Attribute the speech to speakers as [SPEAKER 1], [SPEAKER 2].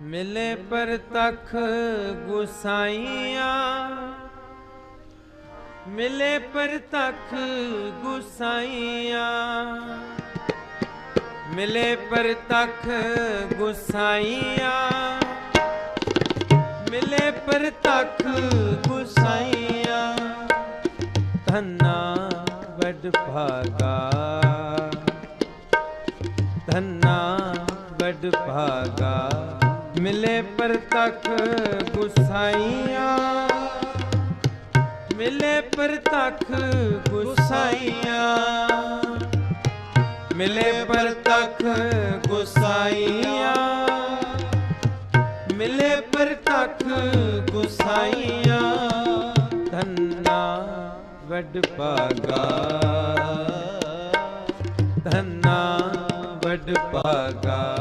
[SPEAKER 1] ਮਿਲੇ ਪਰ ਤਖ ਗੁਸਾਈਆਂ। ਮਿਲੇ ਪਰ ਤਖ ਗੁਸਾਈਆਂ। ਮਿਲੇ ਪਰ ਗੁਸਾਈਆਂ। ਮਿਲੇ ਪਰ ਗੁਸਾਈਆਂ। ਧੰਨਾ ਵੱਡ ਭਾਗਾ। ਧੰਨਾ ਵੱਡ ਭਾਗਾ। ਮਿਲੇ ਪਰ ਤਖ ਗੁਸਾਈਆਂ। ਮਿਲੇ ਪਰ ਤਖ ਗੁਸਾਈਆਂ। ਮਿਲੇ ਪਰ ਤਖ ਗੁਸਾਈਆਂ। ਮਿਲੇ ਪਰ ਗੁਸਾਈਆਂ। ਧੰਨਾ ਵੱਡ ਪਾਗਾ ਧੰਨਾ ਵੱਡ ਪਾਗਾ